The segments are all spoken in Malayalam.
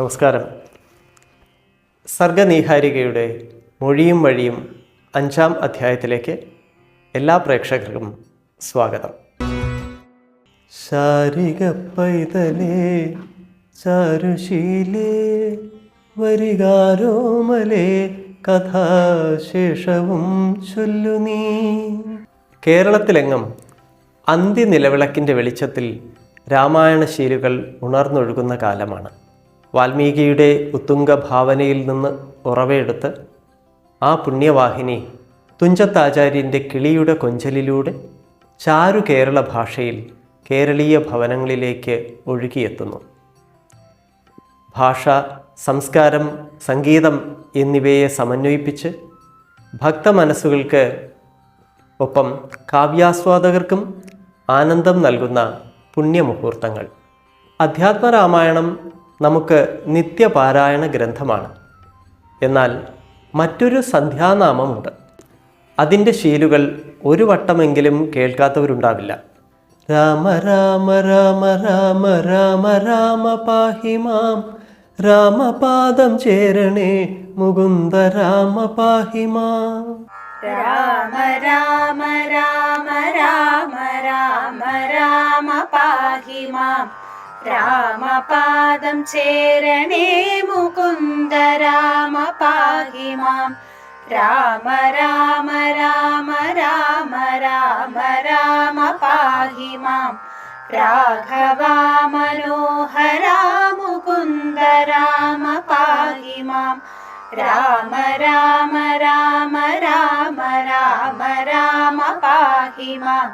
നമസ്കാരം. സർഗനീഹാരികയുടെ മൊഴിയും വഴിയും അഞ്ചാം അധ്യായത്തിലേക്ക് എല്ലാ പ്രേക്ഷകർക്കും സ്വാഗതം. ശാരിക പൈതലേ ചാരുശീലേ വരികാരോമലേ കഥാശേഷവും ചൊല്ലുനീ കേരളത്തിലെങ്ങും അന്ത്യനിലവിളക്കിന്റെ വെളിച്ചത്തിൽ രാമായണശീലുകൾ ഉണർന്നൊഴുകുന്ന കാലമാണ്. വാൽമീകിയുടെ ഉത്തുംഗ ഭാവനയിൽ നിന്ന് ഉറവയെടുത്ത് ആ പുണ്യവാഹിനി തുഞ്ചത്താചാര്യന്റെ കിളിയുടെ കൊഞ്ചലിലൂടെ ചാരു കേരള ഭാഷയിൽ കേരളീയ ഭവനങ്ങളിലേക്ക് ഒഴുകിയെത്തുന്നു. ഭാഷ സംസ്കാരം സംഗീതം എന്നിവയെ സമന്വയിപ്പിച്ച് ഭക്ത മനസ്സുകൾക്ക് ഒപ്പം കാവ്യാസ്വാദകർക്കും ആനന്ദം നൽകുന്ന പുണ്യമുഹൂർത്തങ്ങൾ. അധ്യാത്മരാമായണം നമുക്ക് നിത്യപാരായണ ഗ്രന്ഥമാണ്. എന്നാൽ മറ്റൊരു സന്ധ്യാനാമമുണ്ട്. അതിന്റെ ശീലുകൾ ഒരു വട്ടമെങ്കിലും കേൾക്കാത്തവരുണ്ടാവില്ല. രാമ രാമ രാമ രാമ രാമ രാമ പാഹി മാം. രാമപാദം ചേരണേ മുകുന്ദ രാമ പാഹി മാം. രാമ രാമ രാമ രാമ രാമ രാമ പാഹി रामपादं चेरणे मुकुन्द राम पाहि माम्। राम राम राम राम राम राम पाहि माम्। राघवा मनोहरा मुकुन्द राम पाहि माम्। राम राम राम राम राम राम पाहि माम्।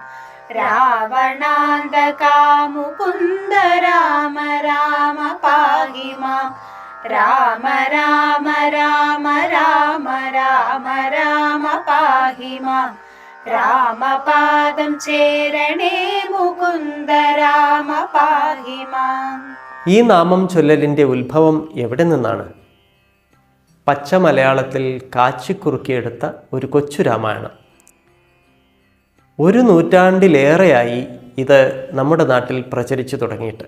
रावणा രാവണാന്തകാമുകുന്ദ രാമ രാമ പാഹി മാം. രാമ രാമ രാമ രാമ രാമ രാമ പാഹി മാം. രാമപാദം ചേരണേ മുകുന്ദ രാമ പാഹി മാം. ഈ നാമം ചൊല്ലലിന്റെ ഉത്ഭവം എവിടെ നിന്നാണ്? പച്ച മലയാളത്തിൽ കാച്ചിക്കുറുക്കിയെടുത്ത ഒരു കൊച്ചു രാമായണം. ഒരു നൂറ്റാണ്ടിലേറെയായി ഇത് നമ്മുടെ നാട്ടിൽ പ്രചരിച്ചു തുടങ്ങിയിട്ട്.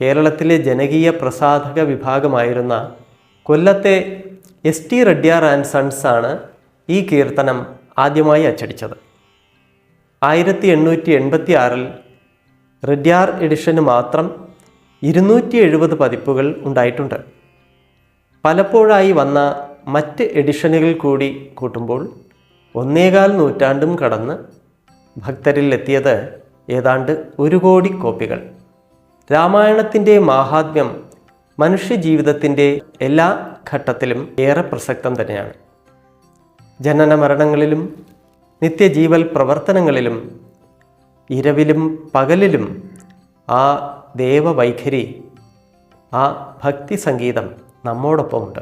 കേരളത്തിലെ ജനകീയ പ്രസാധക വിഭാഗമായിരുന്ന കൊല്ലത്തെ S T Reddiar and sons ആണ് ഈ കീർത്തനം ആദ്യമായി അച്ചടിച്ചത്. ആയിരത്തി എണ്ണൂറ്റി എൺപത്തി ആറിൽ റെഡ്യാർ എഡിഷന് മാത്രം ഇരുന്നൂറ്റി എഴുപത് പതിപ്പുകൾ ഉണ്ടായിട്ടുണ്ട്. പലപ്പോഴായി വന്ന മറ്റ് എഡിഷനുകൾ കൂടി കൂട്ടുമ്പോൾ ഒന്നേകാൽ നൂറ്റാണ്ടും കടന്ന് ഭക്തരിൽ എത്തിയത് ഏതാണ്ട് ഒരു കോടി കോപ്പികൾ. രാമായണത്തിന്റെ മാഹാത്മ്യം മനുഷ്യജീവിതത്തിന്റെ എല്ലാ ഘട്ടത്തിലും ഏറെ പ്രസക്തം തന്നെയാണ്. ജനന മരണങ്ങളിലും നിത്യജീവൽ പ്രവർത്തനങ്ങളിലും ഇരവിലും പകലിലും ആ ദേവവൈഖരി ആ ഭക്തി സംഗീതം നമ്മോടൊപ്പമുണ്ട്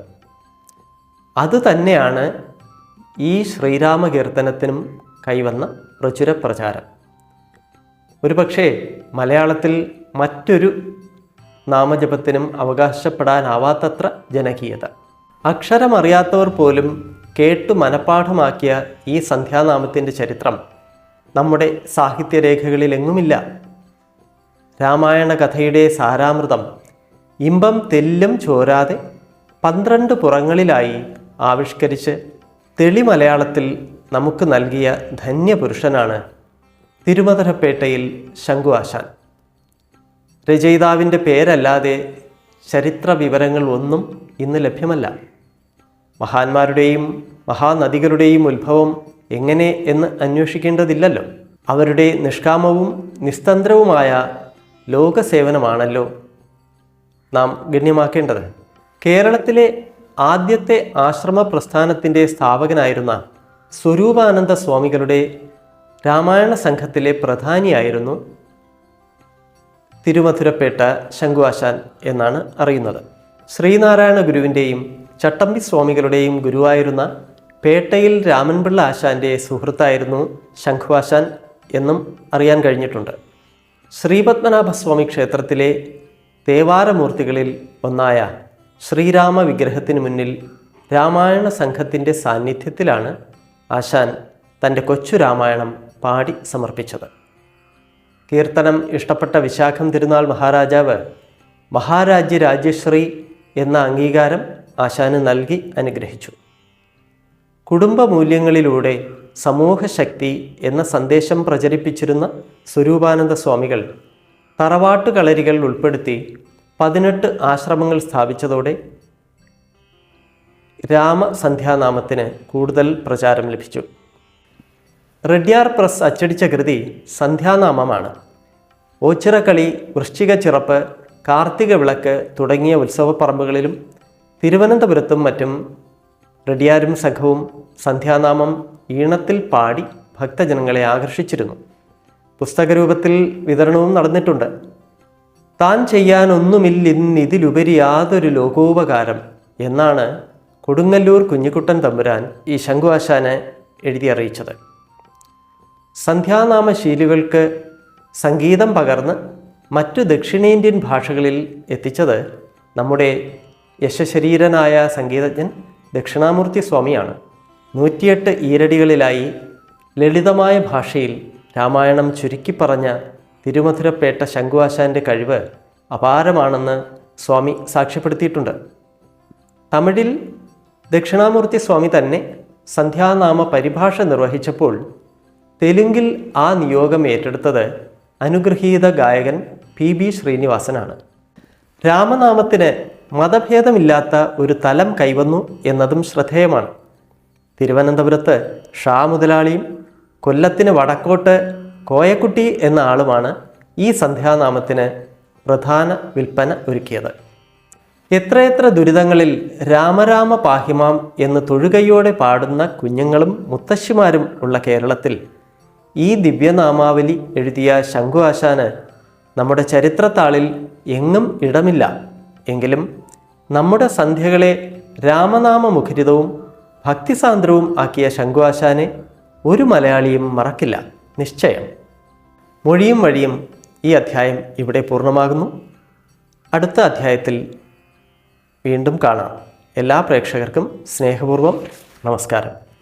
അതുതന്നെയാണ് ഈ ശ്രീരാമകീർത്തനത്തിനും കൈവന്ന പ്രചുര പ്രചാരം ഒരുപക്ഷേ മലയാളത്തിൽ മറ്റൊരു നാമജപത്തിനും അവകാശപ്പെടാനാവാത്തത്ര ജനകീയത. അക്ഷരമറിയാത്തവർ പോലും കേട്ടു മനഃപ്പാഠമാക്കിയ ഈ സന്ധ്യാനാമത്തിന്റെ ചരിത്രം നമ്മുടെ സാഹിത്യരേഖകളിലെങ്ങുമില്ല. രാമായണ കഥയുടെ സാരാമൃതം ഇമ്പം തെല്ലും ചോരാതെ പന്ത്രണ്ട് പുറങ്ങളിലായി ആവിഷ്കരിച്ച് തെളി മലയാളത്തിൽ നമുക്ക് നൽകിയ ധന്യപുരുഷനാണ് തിരുമധുരപ്പേട്ടയിൽ ശങ്കു ആശാൻ രചയിതാവിന്റെ പേരല്ലാതെ ചരിത്ര വിവരങ്ങൾ ഒന്നും ഇന്ന് ലഭ്യമല്ല. മഹാന്മാരുടെയും മഹാനദികളുടെയും ഉത്ഭവം എങ്ങനെ എന്ന് അന്വേഷിക്കേണ്ടതില്ലല്ലോ. അവരുടെ നിഷ്കാമവും നിസ്തന്ത്രവുമായ ലോകസേവനമാണല്ലോ നാം ഗണ്യമാക്കേണ്ടത്. കേരളത്തിലെ ആദ്യത്തെ ആശ്രമ പ്രസ്ഥാനത്തിന്റെ സ്ഥാപകനായിരുന്ന സ്വരൂപാനന്ദ സ്വാമികളുടെ രാമായണ സംഘത്തിലെ പ്രധാനിയായിരുന്നു തിരുമധുരപ്പേട്ട ശങ്കുവാശാൻ എന്നാണ് അറിയുന്നത്. ശ്രീനാരായണ ഗുരുവിന്റെയും ചട്ടമ്പി സ്വാമികളുടെയും ഗുരുവായിരുന്ന പേട്ടയിൽ രാമൻപിള്ള ആശാന്റെ സുഹൃത്തായിരുന്നു ശംഖുവാശാൻ എന്നും അറിയാൻ കഴിഞ്ഞിട്ടുണ്ട്. ശ്രീപത്മനാഭസ്വാമി ക്ഷേത്രത്തിലെ ദേവാരമൂർത്തികളിൽ ഒന്നായ ശ്രീരാമ വിഗ്രഹത്തിന് മുന്നിൽ രാമായണ സംഘത്തിന്റെ സാന്നിധ്യത്തിലാണ് ആശാൻ തന്റെ കൊച്ചു രാമായണം പാടി സമർപ്പിച്ചത്. കീർത്തനം ഇഷ്ടപ്പെട്ട വിശാഖം തിരുനാൾ മഹാരാജാവ് മഹാരാജ്യ രാജ്യശ്രീ എന്ന അംഗീകാരം ആശാന് നൽകി അനുഗ്രഹിച്ചു. കുടുംബ മൂല്യങ്ങളിലൂടെ സമൂഹശക്തി എന്ന സന്ദേശം പ്രചരിപ്പിച്ചിരുന്ന സ്വരൂപാനന്ദ സ്വാമികൾ തറവാട്ട് കളരികൾ ഉൾപ്പെടുത്തി പതിനെട്ട് ആശ്രമങ്ങൾ സ്ഥാപിച്ചതോടെ രാമസന്ധ്യാനാമത്തിന് കൂടുതൽ പ്രചാരം ലഭിച്ചു. റെഡ്യാർ പ്രസ് അച്ചടിച്ച കൃതി സന്ധ്യാനാമമാണ്. ഓച്ചിറക്കളി വൃശ്ചിക ചിറപ്പ് കാർത്തിക വിളക്ക് തുടങ്ങിയ ഉത്സവപ്പറമ്പുകളിലും തിരുവനന്തപുരത്തും മറ്റും റെഡിയാരും സംഘവും സന്ധ്യാനാമം ഈണത്തിൽ പാടി ഭക്തജനങ്ങളെ ആകർഷിച്ചിരുന്നു. പുസ്തകരൂപത്തിൽ വിതരണവും നടന്നിട്ടുണ്ട്. താൻ ചെയ്യാനൊന്നുമില്ലിന്നിതിലുപരി യാതൊരു ലോകോപകാരം എന്നാണ് കൊടുങ്ങല്ലൂർ കുഞ്ഞിക്കുട്ടൻ തമ്പുരാൻ ഈ ശംഖുവാശാനെ എഴുതി അറിയിച്ചത്. സന്ധ്യാനാമ ശീലുകൾക്ക് സംഗീതം പകർന്ന് മറ്റു ദക്ഷിണേന്ത്യൻ ഭാഷകളിൽ എത്തിച്ചത് നമ്മുടെ യശശരീരനായ സംഗീതജ്ഞൻ ദക്ഷിണാമൂർത്തി സ്വാമിയാണ്. നൂറ്റിയെട്ട് ഈരടികളിലായി ലളിതമായ ഭാഷയിൽ രാമായണം ചുരുക്കി പറഞ്ഞ തിരുമധുരപ്പേട്ട ശംഖുവാശാന്റെ കഴിവ് അപാരമാണെന്ന് സ്വാമി സാക്ഷ്യപ്പെടുത്തിയിട്ടുണ്ട്. തമിഴിൽ ദക്ഷിണാമൂർത്തി സ്വാമി തന്നെ സന്ധ്യാനാമ പരിഭാഷ നിർവഹിച്ചപ്പോൾ തെലുങ്കിൽ ആ നിയോഗം ഏറ്റെടുത്തത് അനുഗ്രഹീത ഗായകൻ പി ബി ശ്രീനിവാസനാണ്. രാമനാമത്തിന് മതഭേദമില്ലാത്ത ഒരു തലം കൈവന്നു എന്നതും ശ്രദ്ധേയമാണ്. തിരുവനന്തപുരത്ത് ഷാ മുതലാളിയും കൊല്ലത്തിന് വടക്കോട്ട് കോയക്കുട്ടി എന്ന ആളുമാണ് ഈ സന്ധ്യാനാമത്തിന് പ്രധാന വിൽപ്പന ഒരുക്കിയത്. എത്രയെത്ര ദുരിതങ്ങളിൽ രാമരാമ പാഹിമാം എന്ന് തൊഴുകയോടെ പാടുന്ന കുഞ്ഞുങ്ങളും മുത്തശ്ശിമാരും ഉള്ള കേരളത്തിൽ ഈ ദിവ്യനാമാവലി എഴുതിയ ശംഖു ആശാന് നമ്മുടെ ചരിത്രത്താളിൽ എങ്ങും ഇടമില്ല. എങ്കിലും നമ്മുടെ സന്ധ്യകളെ രാമനാമമുഖരിതവും ഭക്തിസാന്ദ്രവും ആക്കിയ ശംഖു ആശാനെ ഒരു മലയാളിയും മറക്കില്ല. നിശ്ചയം. മൊഴിയും വഴിയും ഈ അധ്യായം ഇവിടെ പൂർണമാകുന്നു. അടുത്ത അധ്യായത്തിൽ വീണ്ടും കാണാം. എല്ലാ പ്രേക്ഷകർക്കും സ്നേഹപൂർവം നമസ്കാരം.